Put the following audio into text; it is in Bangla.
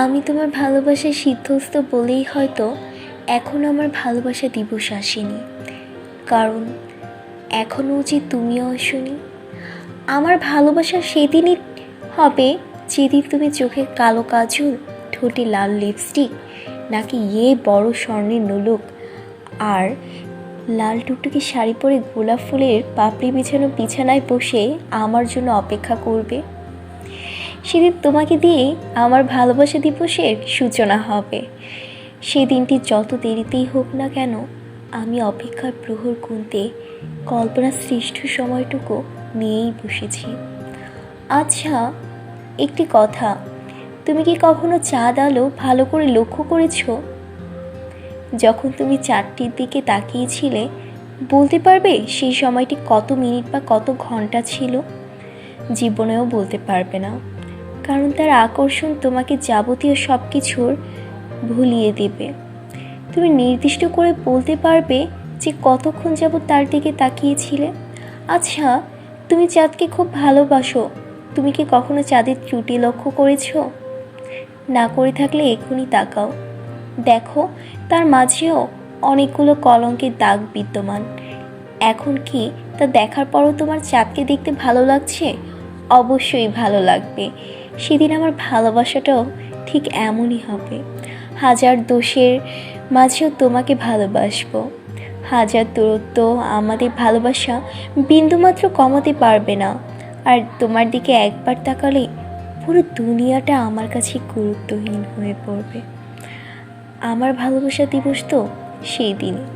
আমি তোমার ভালোবাসায় সিদ্ধস্ত বলেই হয়তো এখন আমার ভালোবাসা দিবস আসেনি। কারণ এখনও যে তুমিও আসনি। আমার ভালোবাসা সেদিনই হবে যেদিন তুমি চোখে কালো কাজল, ঠোঁটে লাল লিপস্টিক নাকি ইয়ে বড় স্বর্ণের নোলক, আর লাল টুকটুকি শাড়ি পরে গোলাপ ফুলের পাপড়ি বিছানো বিছানায় বসে আমার জন্য অপেক্ষা করবে। সেদিন তোমাকে দিয়ে আমার ভালোবাসা দিবসের সূচনা হবে। সেদিনটি যত দেরিতেই হোক না কেন, আমি অপেক্ষার প্রহর গুনতে কল্পনা শ্রেষ্ঠ সময়টুকু নিয়েই বসেছি। আচ্ছা একটি কথা, তুমি কি কখনো চাঁদ আলো ভালো করে লক্ষ্য করেছ? যখন তুমি চারটির দিকে তাকিয়েছিলে, বলতে পারবে সেই সময়টি কত মিনিট বা কত ঘণ্টা ছিল? জীবনেও বলতে পারবে না। কারণ তার আকর্ষণ তোমাকে যাবতীয় সব কিছুর ভুলিয়ে দেবে। তুমি নির্দিষ্ট করে বলতে পারবে যে কতক্ষণ যাবত তার দিকে তাকিয়েছিলে। আচ্ছা তুমি চাঁদকে খুব ভালোবাসো। তুমি কি কখনো চাঁদের ত্রুটি লক্ষ্য করেছ? না করে থাকলে এখনই তাকাও। দেখো, তার মাঝেও অনেকগুলো কলঙ্কের দাগ বিদ্যমান। এখন কি তা দেখার পরও তোমার চাঁদকে দেখতে ভালো লাগছে? অবশ্যই ভালো লাগবে। সেদিন আমার ভালোবাসাটাও ঠিক এমনই হবে। হাজার দোষের মাঝেও তোমাকে ভালোবাসবো। হাজার দূরত্ব আমাদের ভালোবাসা বিন্দুমাত্র কমাতে পারবে না। আর তোমার দিকে একবার তাকালে পুরো দুনিয়াটা আমার কাছে গুরুত্বহীন হয়ে পড়বে। আমার ভালোবাসা দিবস তো সেই দিনই